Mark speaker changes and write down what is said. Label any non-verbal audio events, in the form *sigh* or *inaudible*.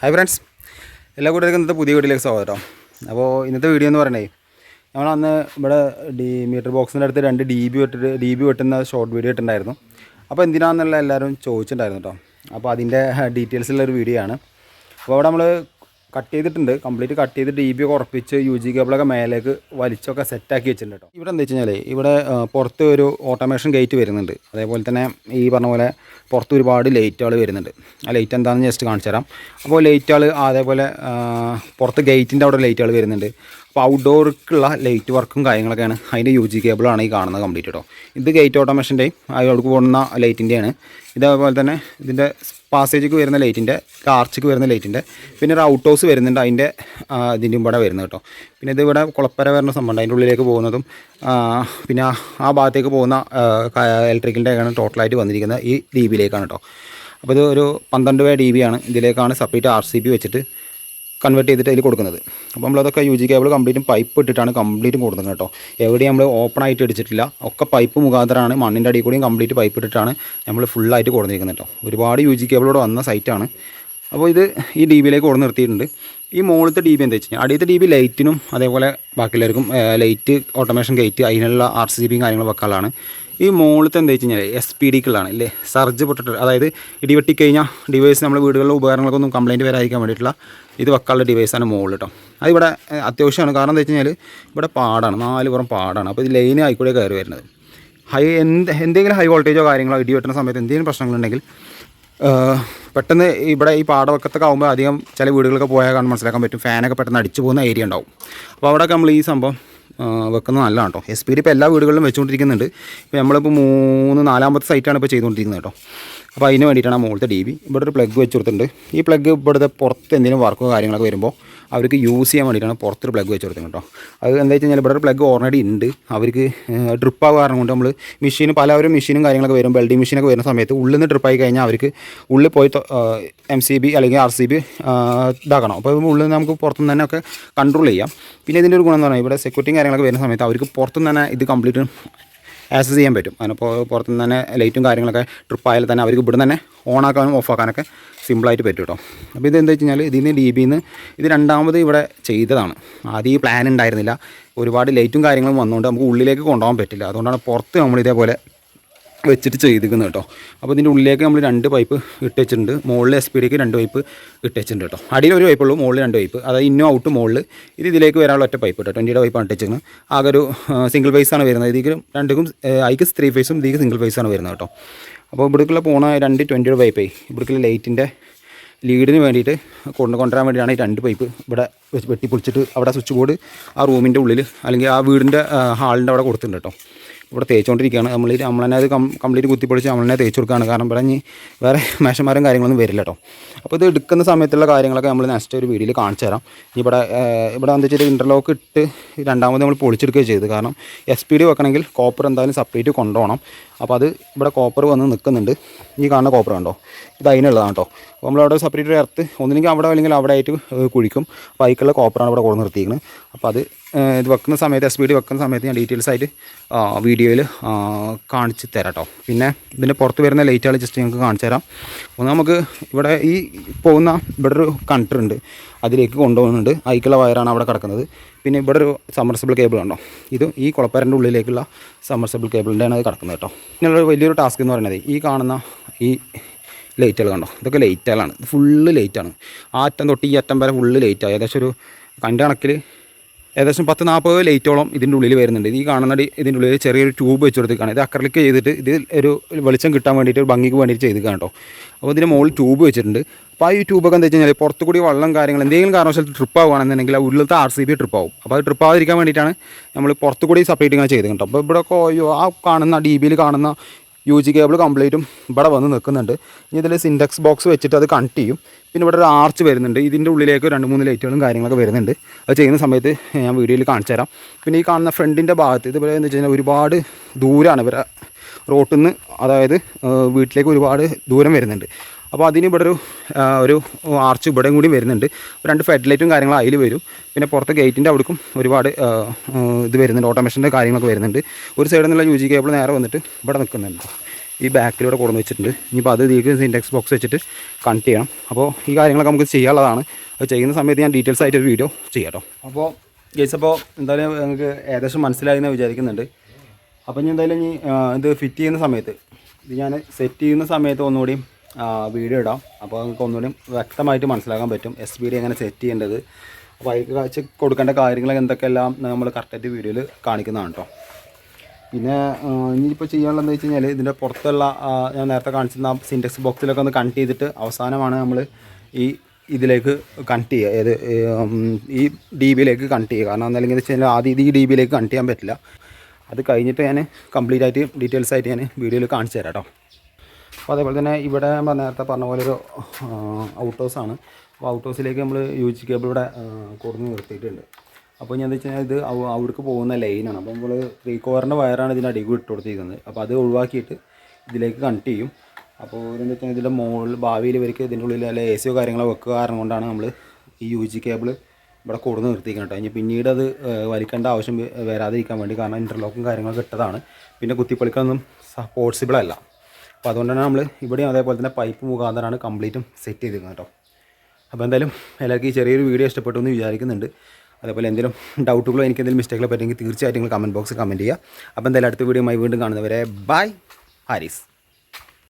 Speaker 1: Hi friends എല്ലാ കൂട്ടർക്കും ഇന്നത്തെ പുതിയ വീട്ടിലേക്ക് സ്വാഗതം. അപ്പോൾ ഇന്നത്തെ വീഡിയോ എന്ന് പറഞ്ഞേ നമ്മൾ അന്ന് ഇവിടെ ഡി മീറ്റർ ബോക്സിന്റെ അടുത്ത് രണ്ട് ഡി ബി വെട്ടിട്ട് ഡി ബി വെട്ടുന്ന ഷോർട്ട് വീഡിയോ ഇട്ടുണ്ടായിരുന്നു അപ്പോൾ എന്തിനാണെന്നുള്ള എല്ലാവരും ചോദിച്ചിട്ടുണ്ടായിരുന്നു കേട്ടോ അപ്പോൾ അതിന്റെ ഡീറ്റെയിൽസുള്ള ഒരു വീഡിയോ ആണ്. അപ്പോൾ അവിടെ നമ്മൾ കട്ട് ചെയ്തിട്ടുണ്ട്. കംപ്ലീറ്റ് കട്ട് ചെയ്തിട്ട് ഡി ബി ഒക്കെ ഉറപ്പിച്ച് യു ജി കേബിളൊക്കെ മേലേക്ക് വലിച്ചൊക്കെ സെറ്റാക്കി വെച്ചിട്ടുണ്ട് കേട്ടോ ഇവിടെ എന്താ വെച്ച് കഴിഞ്ഞാൽ ഇവിടെ പുറത്ത് ഒരു ഓട്ടോമേഷൻ ഗേറ്റ് വരുന്നുണ്ട്. അതേപോലെ തന്നെ ഈ പറഞ്ഞ പോലെ പുറത്ത് ഒരുപാട് ലൈറ്റുകൾ വരുന്നുണ്ട്. ആ ലൈറ്റ് എന്താണെന്ന് ജസ്റ്റ് കാണിച്ചു തരാം. അപ്പോൾ ലൈറ്റുകൾ അതേപോലെ പുറത്ത് ഗേറ്റിന്റെ അവിടെ ലൈറ്റുകൾ വരുന്നുണ്ട്. അപ്പോൾ ഔട്ട്ഡോർക്കുള്ള ലൈറ്റ് വർക്കും കാര്യങ്ങളൊക്കെയാണ് അതിന്റെ യു ജി കേബിളാണ് ഈ കാണുന്നത് കംപ്ലീറ്റ് കേട്ടോ ഇത് ഗേറ്റ് ഓട്ടോമേഷന്റെയും അതിലോട്ട് പോകുന്ന ലൈറ്റിന്റെയാണ് ഇതേപോലെ തന്നെ ഇതിന്റെ പാസേജിക്ക് വരുന്ന ലൈറ്റിന്റെ ആർച്ചിക്ക് വരുന്ന ലൈറ്റിന്റെ പിന്നെ ഒരു ഔട്ട് ഹൗസ് വരുന്നുണ്ട് അതിന്റെ ഇതിന്റെ ഇവിടെ വരുന്നത് കേട്ടോ. പിന്നെ ഇത് ഇവിടെ കുളപ്പര വരുന്ന സംഭവം അതിന്റെ ഉള്ളിലേക്ക് പോകുന്നതും പിന്നെ ആ- ഭാഗത്തേക്ക് പോകുന്ന ഇലക്ട്രിക്കിന്റെയൊക്കെയാണ് ടോട്ടലായിട്ട് വന്നിരിക്കുന്നത് ഈ ഡി ബിയിലേക്കാണ് കേട്ടോ. അപ്പോൾ ഇത് ഒരു പന്ത്രണ്ട് വേ ഡി ആണ്. ഇതിലേക്കാണ് സെപ്പറേറ്റ് ആർ സി ബി വെച്ചിട്ട് കൺവേർട്ട് ചെയ്തിട്ട് അതിൽ കൊടുക്കുന്നത്. അപ്പോൾ നമ്മളതൊക്കെ യു ജി കേബിൾ കംപ്ലീറ്റും പൈപ്പ് ഇട്ടിട്ടാണ് കംപ്ലീറ്റും കൊടുക്കുന്നത് കേട്ടോ. എവിടെയും നമ്മൾ ഓപ്പൺ ആയിട്ട് അടിച്ചിട്ടില്ല ഒക്കെ പൈപ്പ് മുഖാന്തരമാണ് മണ്ണിന്റെ അടിയിൽ കൂടിയും കംപ്ലീറ്റ് പൈപ്പ് ഇട്ടിട്ടാണ് നമ്മൾ ഫുള്ളായിട്ട് കൊടുത്തിരിക്കുന്നത് കേട്ടോ. ഒരുപാട് യു ജി കേബിളോട് വന്ന സൈറ്റാണ് അപ്പോൾ ഇത് ഈ ഡി ബിയിലേക്ക് കൊടുന്ന് നിർത്തിയിട്ടുണ്ട്. ഈ മുകളിലത്തെ ഡി ബി എന്താ വെച്ചാൽ അടിയത്തെ ഡി ബി ലൈറ്റിനും അതേപോലെ ബാക്കിയുള്ളവർക്കും ലൈറ്റ് ഓട്ടോമേഷൻ ഗേറ്റ് അതിനുള്ള ആർ സി ബിയും കാര്യങ്ങളും വെക്കാനുള്ളതാണ്. ഈ മുകളിലത്തെ എന്താ വെച്ച് കഴിഞ്ഞാൽ എസ് പി ഡിക്കുള്ളതാണ് അല്ലേ സർജ് പൊട്ടിട്ട് അതായത് ഇടിവെട്ടി കഴിഞ്ഞാൽ ഡിവൈസ് നമ്മൾ വീടുകളിലെ ഉപകരണങ്ങൾക്കൊന്നും കംപ്ലയിന്റ് വരാതിരിക്കാൻ വേണ്ടിയിട്ടുള്ള ഇത് വെക്കാനുള്ള ഡിവൈസാണ് മുകളിൽ കേട്ടോ അതിവിടെ ഇവിടെ അത്യാവശ്യമാണ്. കാരണം എന്താ വെച്ച് കഴിഞ്ഞാൽ ഇവിടെ പാടാണ് നാല് പുറം പാടാണ്. അപ്പോൾ ഇത് ലൈൻ ആയിക്കൂടെ കയറി വരുന്നത്. ഹൈ എന്ത് എന്തെങ്കിലും ഹൈ വോൾട്ടേജോ കാര്യങ്ങളോ ഇടി വെട്ടുന്ന സമയത്ത് എന്തെങ്കിലും പ്രശ്നങ്ങളുണ്ടെങ്കിൽ പെട്ടെന്ന് ഇവിടെ ഈ പാടവക്കത്തൊക്കെ ആകുമ്പോൾ അധികം ചില വീടുകളൊക്കെ പോയാൽ കാണാൻ മനസ്സിലാക്കാൻ പറ്റും. ഫാനൊക്കെ പെട്ടെന്ന് അടിച്ചു പോകുന്ന ഏരിയ ഉണ്ടാവും. അപ്പോൾ അവിടെയൊക്കെ നമ്മൾ ഈ സംഭവം വെക്കുന്നത് നല്ലതാണ് കേട്ടോ എസ് പി ഡി ഇപ്പോൾ എല്ലാ വീടുകളിലും വെച്ചുകൊണ്ടിരിക്കുന്നുണ്ട്. ഇപ്പോൾ നമ്മളിപ്പോൾ മൂന്ന് നാലാമത്തെ സൈറ്റാണ് ഇപ്പോൾ ചെയ്തുകൊണ്ടിരിക്കുന്നത് കേട്ടോ. അപ്പോൾ അതിന് വേണ്ടിയിട്ടാണ് മുകളിലത്തെ ഡി ബി ഇവിടെ ഒരു പ്ലഗ് വെച്ച് കൊടുത്തിട്ടുണ്ട്. ഈ പ്ലഗ് ഇവിടുത്തെ പുറത്ത് എന്തെങ്കിലും വർക്കോ കാര്യങ്ങളൊക്കെ വരുമ്പോൾ അവർക്ക് യൂസ് ചെയ്യാൻ വേണ്ടിയിട്ടാണ് പുറത്തൊരു പ്ലഗ് വെച്ച് കൊടുത്തത് കേട്ടോ. അത് എന്താ വെച്ച് കഴിഞ്ഞാൽ ഇവിടെ ഒരു പ്ലഗ് ഓൾറെഡി ഉണ്ട്. അവർക്ക് ഡ്രിപ്പ് ആവുക കാരണം കൊണ്ട് നമ്മൾ മെഷീൻ പലവരും മെഷീനും കാര്യങ്ങളൊക്കെ വരും വെൽഡിംഗ് മെഷീനൊക്കെ വരുന്ന സമയത്ത് ഉള്ളിൽ നിന്ന് ഡ്രിപ്പായി കഴിഞ്ഞാൽ അവർക്ക് ഉള്ളിൽ പോയി എം സി ബി അല്ലെങ്കിൽ ആർ സി ബി ഇതാക്കണം. അപ്പോൾ ഉള്ളിൽ നിന്ന് നമുക്ക് പുറത്തുനിന്ന് തന്നെ ഒക്കെ കൺട്രോൾ ചെയ്യാം. പിന്നെ ഇതിന്റെ ഒരു ഗുണം എന്ന് പറഞ്ഞാൽ ഇവിടെ സെക്യൂരിറ്റിയും കാര്യങ്ങളൊക്കെ വരുന്ന സമയത്ത് അവർക്ക് പുറത്തുനിന്ന് തന്നെ ഇത് കംപ്ലീറ്റ് ആക്സസ് ചെയ്യാൻ പറ്റും. അതിനിപ്പോൾ പുറത്തുനിന്ന് തന്നെ ലൈറ്റും കാര്യങ്ങളൊക്കെ ട്രിപ്പ് ആയാലും തന്നെ അവർക്ക് ഇവിടെ തന്നെ ഓണാക്കാനും ഓഫാക്കാനൊക്കെ സിമ്പിളായിട്ട് പറ്റും കേട്ടോ അപ്പോൾ ഇത് എന്താ വെച്ച് കഴിഞ്ഞാൽ ഇതിൽ നിന്ന് ഡി ബിന്ന് ഇത് രണ്ടാമത് ഇവിടെ ചെയ്തതാണ്. ആദ്യം ഈ പ്ലാൻ ഉണ്ടായിരുന്നില്ല ഒരുപാട് ലൈറ്റും കാര്യങ്ങളും വന്നുകൊണ്ട് നമുക്ക് ഉള്ളിലേക്ക് കൊണ്ടുപോകാൻ പറ്റില്ല. അതുകൊണ്ടാണ് പുറത്ത് നമ്മൾ ഇതേപോലെ വെച്ചിട്ട് ചെയ്തിരിക്കുന്നത് കേട്ടോ. അപ്പോൾ ഇതിന്റെ ഉള്ളിലേക്ക് നമ്മൾ രണ്ട് പൈപ്പ് ഇട്ട് വെച്ചിട്ടുണ്ട്. മുകളിൽ എസ് പി ഡിക്ക് രണ്ട് പൈപ്പ് ഇട്ട് വെച്ചിട്ടുണ്ട് കേട്ടോ. അടിയിൽ ഒരു പൈപ്പുള്ളൂ മുകളിൽ രണ്ട് പൈപ്പ് അതായത് ഇന്നും ഔട്ട് മുകളിൽ ഇത് ഇതിലേക്ക് വരാനുള്ള ഒറ്റ പൈപ്പ് കേട്ടോ. ട്വന്റിയുടെ പൈപ്പാണ് ഇട്ട് വെച്ചിരിക്കുന്നത് ആകെ ഒരു സിംഗിൾ ഫേസാണ് വരുന്നത്. ഇതിലും രണ്ടും ഐക്ക് ത്രീ ഫേസും ഇതിക്ക് സിംഗിൾ ഫേസാണ് വരുന്നത് കേട്ടോ. അപ്പോൾ ഇവിടേക്കുള്ള പോണ രണ്ട് ട്വന്റിയുടെ പൈപ്പേ ഇവിടേക്കുള്ള ലൈറ്റിന്റെ ലീഡിന് വേണ്ടിയിട്ട് കൊണ്ട് കൊണ്ടുവരാൻ വേണ്ടിയിട്ടാണ് ഈ രണ്ട് പൈപ്പ് ഇവിടെ വെട്ടിപ്പൊളിച്ചിട്ട് വെട്ടി പൊളിച്ചിട്ട് അവിടെ സ്വിച്ച് ബോർഡ് ആ റൂമിന്റെ ഉള്ളിൽ അല്ലെങ്കിൽ ആ വീടിന്റെ ഹാളിന്റെ അവിടെ കൊടുത്തിട്ടുണ്ട് കേട്ടോ. ഇവിടെ തേച്ചുകൊണ്ടിരിക്കുകയാണ്. നമ്മൾ തന്നെ അത് കംപ്ലീറ്റ് കുത്തിപ്പൊടിച്ച് തന്നെ തേച്ച് കൊടുക്കുകയാണ്. കാരണം ഇവിടെ ഇനി വേറെ *laughs* മേശന്മാരും കാര്യങ്ങളൊന്നും വരില്ല കേട്ടോ. അപ്പോൾ ഇത് എടുക്കുന്ന സമയത്തുള്ള കാര്യങ്ങളൊക്കെ നമ്മൾ നെക്സ്റ്റ് ഒരു വീഡിയോയിൽ കാണിച്ചു തരാം. ഇനി ഇവിടെ ഇവിടെ എന്താ വെച്ചാൽ ഇന്റർലോക്ക് ഇട്ട് രണ്ടാമത് നമ്മൾ പൊളിച്ചെടുക്കുകയും ചെയ്തു കാരണം എസ് പി ഡി വെക്കണമെങ്കിൽ കോപ്പർ എന്തായാലും സെപ്പറേറ്റ് കൊണ്ടുപോകണം. അപ്പോൾ അത് ഇവിടെ കോപ്പർ വന്ന് നിൽക്കുന്നുണ്ട്. ഈ കാണുന്ന കോപ്പർ കണ്ടോ? ഇത് അതിനുള്ളതാണ് കേട്ടോ. അപ്പോൾ നമ്മളവിടെ സെപ്പറേറ്റ് ഒരു എർത്ത് ഒന്നില്ലെങ്കിൽ അവിടെ അല്ലെങ്കിൽ അവിടെ ആയിട്ട് കുഴിക്കും. അപ്പോൾ അതിക്കുള്ള കോപ്പറാണ് ഇവിടെ കൊടുന്ന് നിർത്തിയിരിക്കുന്നത് അപ്പോൾ അത് ഇത് വെക്കുന്ന സമയത്ത് എസ് പി ഡി വെക്കുന്ന സമയത്ത് ഞാൻ ഡീറ്റെയിൽസ് ആയിട്ട് വീഡിയോയിൽ കാണിച്ച് തരാം കേട്ടോ പിന്നെ ഇതിന്റെ പുറത്ത് വരുന്ന ലൈറ്റുകൾ ജസ്റ്റ് ഞങ്ങൾക്ക് കാണിച്ചു തരാം. ഒന്ന് നമുക്ക് ഇവിടെ ഈ പോകുന്ന ഇവിടെ ഒരു കണ്ടർ ഉണ്ട്. അതിലേക്ക് കൊണ്ടുപോകുന്നുണ്ട്. അതിക്കുള്ള വയറാണ് അവിടെ കിടക്കുന്നത്. പിന്നെ ഇവിടെ ഒരു സമ്മർസബിൾ കേബിൾ ഉണ്ടോ ഇത് ഈ കുളപ്പരന്റെ ഉള്ളിലേക്കുള്ള സമ്മർസബിൾ കേബിളിന്റെയാണ് അത് കിടക്കുന്നത് കേട്ടോ പിന്നെയുള്ളൊരു വലിയൊരു ടാസ്ക് എന്ന് പറയുന്നത് ഈ കാണുന്ന ഈ ലൈറ്റുകൾ കണ്ടോ? ഇതൊക്കെ ലൈറ്റുകളാണ് ഫുള്ള് ലൈറ്റാണ് ആ അറ്റം തൊട്ട് ഈ അറ്റം വരെ ഫുള്ള് ലൈറ്റാണ് ഏകദേശം ഒരു കണ്ട കണക്കിൽ ഏകദേശം പത്ത് നാൽപ്പത് ലൈറ്റോളം ഇതിന്റെ ഉള്ളിൽ വരുന്നുണ്ട്. ഈ കാണുന്ന ഇതിന്റെ ഉള്ളിൽ ചെറിയൊരു ട്യൂബ് വെച്ച് ഇത് അക്രലിക്ക് ചെയ്തിട്ട് ഇത് ഒരു വെളിച്ചം കിട്ടാൻ വേണ്ടിയിട്ട് ഒരു ഭംഗിക്ക് വേണ്ടിയിട്ട് ചെയ്ത് കേട്ടോ. അപ്പോൾ ഇതിന്റെ മുകളിൽ ട്യൂബ് വെച്ചിട്ടുണ്ട്. അപ്പോൾ ആ ഈ ട്യൂബൊക്കെ എന്താ വെച്ച് കഴിഞ്ഞാൽ പുറത്തു കൂടി വെള്ളം കാര്യങ്ങൾ എന്തെങ്കിലും കാരണവശാൽ ട്രിപ്പ് ആവുകയാണെന്നുണ്ടെങ്കിൽ ആ ഉള്ളിലത്തെ ആർ സി ബി ട്രിപ്പ് ആവും അപ്പോൾ അത് ട്രിപ്പ് ആവാതിരിക്കാൻ വേണ്ടിയിട്ടാണ് നമ്മൾ പുറത്തു കൂടി സെപ്പറേറ്റ് ഇങ്ങനെ ചെയ്ത് കേട്ടോ. അപ്പോൾ ഇവിടെ ആ കാണുന്ന ഡി ബിയിൽ കാണുന്ന യു ജി കേബിൾ കംപ്ലീറ്റും ഇവിടെ വന്ന് നിൽക്കുന്നുണ്ട്. ഇനി ഇതിൽ സിൻഡെക്സ് ബോക്സ് വെച്ചിട്ട് അത് കണക്ട് ചെയ്യും. പിന്നെ ഇവിടെ ഒരു ആർച്ച് വരുന്നുണ്ട്. ഇതിന്റെ ഉള്ളിലേക്ക് രണ്ട് മൂന്ന് ലൈറ്റുകളും കാര്യങ്ങളൊക്കെ വരുന്നുണ്ട്. അത് ചെയ്യുന്ന സമയത്ത് ഞാൻ വീഡിയോയിൽ കാണിച്ചു തരാം. പിന്നെ ഈ കാണുന്ന ഫ്രണ്ടിന്റെ ഭാഗത്ത് ഇതുപോലെ എന്ന് വെച്ച് കഴിഞ്ഞാൽ ഒരുപാട് ദൂരമാണ് ഇവരെ റോട്ടിൽ നിന്ന് അതായത് വീട്ടിലേക്ക് ഒരുപാട് ദൂരം വരുന്നുണ്ട്. അപ്പോൾ അതിന് ഇവിടെ ഒരു ഒരു ആർച്ച് ഇവിടെയും കൂടി വരുന്നുണ്ട്. രണ്ട് ഫെഡ് ലൈറ്റും കാര്യങ്ങളും അതിൽ വരും. പിന്നെ പുറത്ത് ഗേറ്റിന്റെ അവിടേക്കും ഒരുപാട് ഇത് വരുന്നുണ്ട്. ഓട്ടോമേഷന്റെ കാര്യങ്ങളൊക്കെ വരുന്നുണ്ട്. ഒരു സൈഡിൽ നിന്നുള്ള യു ജി കേബിൾ നേരെ വന്നിട്ട് ഇവിടെ നിൽക്കുന്നുണ്ട് ഈ ബാക്കിലൂടെ കൊടുന്ന് വെച്ചിട്ടുണ്ട്. ഇനിയിപ്പോൾ അത് ഇതിലേക്ക് സിൻഡെക്സ് ബോക്സ് വെച്ചിട്ട് കണക്ട് ചെയ്യണം. അപ്പോൾ ഈ കാര്യങ്ങളൊക്കെ നമുക്ക് ചെയ്യാനുള്ളതാണ്. അത് ചെയ്യുന്ന സമയത്ത് ഞാൻ ഡീറ്റെയിൽസ് ആയിട്ട് ഒരു വീഡിയോ ചെയ്യാം അപ്പോൾ ഗേസ് അപ്പോൾ എന്തായാലും നിങ്ങൾക്ക് ഏകദേശം മനസ്സിലായി എന്ന് വിചാരിക്കുന്നുണ്ട്. അപ്പോൾ ഇനി എന്തായാലും ഇനി ഇത് ഫിറ്റ് ചെയ്യുന്ന സമയത്ത് ഇത് ഞാൻ സെറ്റ് ചെയ്യുന്ന സമയത്ത് ഒന്നുകൂടി വീഡിയോ ഇടാം. അപ്പോൾ നിങ്ങൾക്ക് ഒന്നുകൂടി വ്യക്തമായിട്ട് മനസ്സിലാക്കാൻ പറ്റും എസ് ബി ഡി എങ്ങനെ സെറ്റ് ചെയ്യേണ്ടത്. അപ്പോൾ അതിൽ കാഴ്ച കൊടുക്കേണ്ട കാര്യങ്ങൾ എന്തൊക്കെയെല്ലാം നമ്മൾ കറക്റ്റായിട്ട് വീഡിയോയിൽ കാണിക്കുന്നതാണ് കേട്ടോ പിന്നെ ഇനിയിപ്പോൾ ചെയ്യാനുള്ളത് വെച്ച് കഴിഞ്ഞാൽ ഇതിന്റെ പുറത്തുള്ള ഞാൻ നേരത്തെ കാണിച്ചിരുന്ന സിന്റെക്സ് ബോക്സിലൊക്കെ ഒന്ന് കണക്ട് ചെയ്തിട്ട് അവസാനമാണ് നമ്മൾ ഈ ഇതിലേക്ക് കണക്ട് ചെയ്യുക. ഏത് ഈ, ഡി ബിയിലേക്ക് കണക്ട് ചെയ്യുക. കാരണം എന്നല്ലെങ്കിൽ വെച്ച് കഴിഞ്ഞാൽ ആദ്യം ഇത് ഈ ഡി ബിയിലേക്ക് കണക്ട് ചെയ്യാൻ പറ്റില്ല. അത് കഴിഞ്ഞിട്ട് ഞാൻ കംപ്ലീറ്റ് ആയിട്ട് ഡീറ്റെയിൽസ് ആയിട്ട് ഞാൻ വീഡിയോയിൽ കാണിച്ചു തരാം കേട്ടോ അപ്പോൾ അതേപോലെ തന്നെ ഇവിടെ ഞാൻ നേരത്തെ പറഞ്ഞ പോലെ ഒരു ഔട്ട് ഹൗസ് ആണ്. അപ്പോൾ ഔട്ട് ഹൗസിലേക്ക് നമ്മൾ യു ജി കേബിൾ ഇവിടെ കൊടുന്ന് നിർത്തിയിട്ടുണ്ട്. അപ്പോൾ ഞാൻ എന്താ ഇത് അവ- അവിടേക്ക് പോകുന്ന ലൈനാണ് അപ്പോൾ നമ്മൾ ത്രീ കോറിന്റെ വയറാണ് ഇതിന്റെ അടിയിൽ ഇട്ട് കൊടുത്തിരിക്കുന്നത്. അപ്പോൾ അത് ഒഴിവാക്കിയിട്ട് ഇതിലേക്ക് കണക്ട് ചെയ്യും. അപ്പോൾ എന്താ വെച്ചാൽ ഇതിന്റെ മുകളിൽ ഭാവിയിൽ ഇവർക്ക് ഇതിന്റെ ഉള്ളിൽ അല്ലെ എ സിയോ കാര്യങ്ങളോ വെക്കുക കാരണം കൊണ്ടാണ് നമ്മൾ ഈ യു ജി കേബിൾ ഇവിടെ കൊടുന്ന് നിർത്തിയിരിക്കുന്നത് കേട്ടോ. ഇനി പിന്നീട് അത് വലിക്കേണ്ട ആവശ്യം വരാതിരിക്കാൻ വേണ്ടി കാരണം ഇന്റർലോക്കും കാര്യങ്ങളൊക്കെ ഇട്ടതാണ്. പിന്നെ കുത്തിപ്പൊളിക്കാനൊന്നും പോസിബിൾ അല്ല. അപ്പോൾ അതുകൊണ്ടാണ് നമ്മൾ ഇവിടെയും അതേപോലെ തന്നെ പൈപ്പ് മുഖാന്തരമാണ് കംപ്ലീറ്റും സെറ്റ് ചെയ്തിരിക്കുന്നത് കേട്ടോ. അപ്പോൾ എന്തായാലും എല്ലാവർക്കും ഈ ചെറിയൊരു വീഡിയോ ഇഷ്ടപ്പെട്ടു എന്ന് വിചാരിക്കുന്നുണ്ട്. അതേപോലെ എന്തെങ്കിലും ഡൗട്ടുകളോ എനിക്ക് എന്തെങ്കിലും മിസ്റ്റേക്കുകളോ പറ്റുമെങ്കിൽ തീർച്ചയായിട്ടും നിങ്ങൾ കമന്റ് ബോക്സിൽ കമന്റ് ചെയ്യുക. അപ്പോൾ എന്തായാലും അടുത്ത വീഡിയോയുമായി വീണ്ടും കാണുന്നവരെ ബൈ ഹാരിസ്.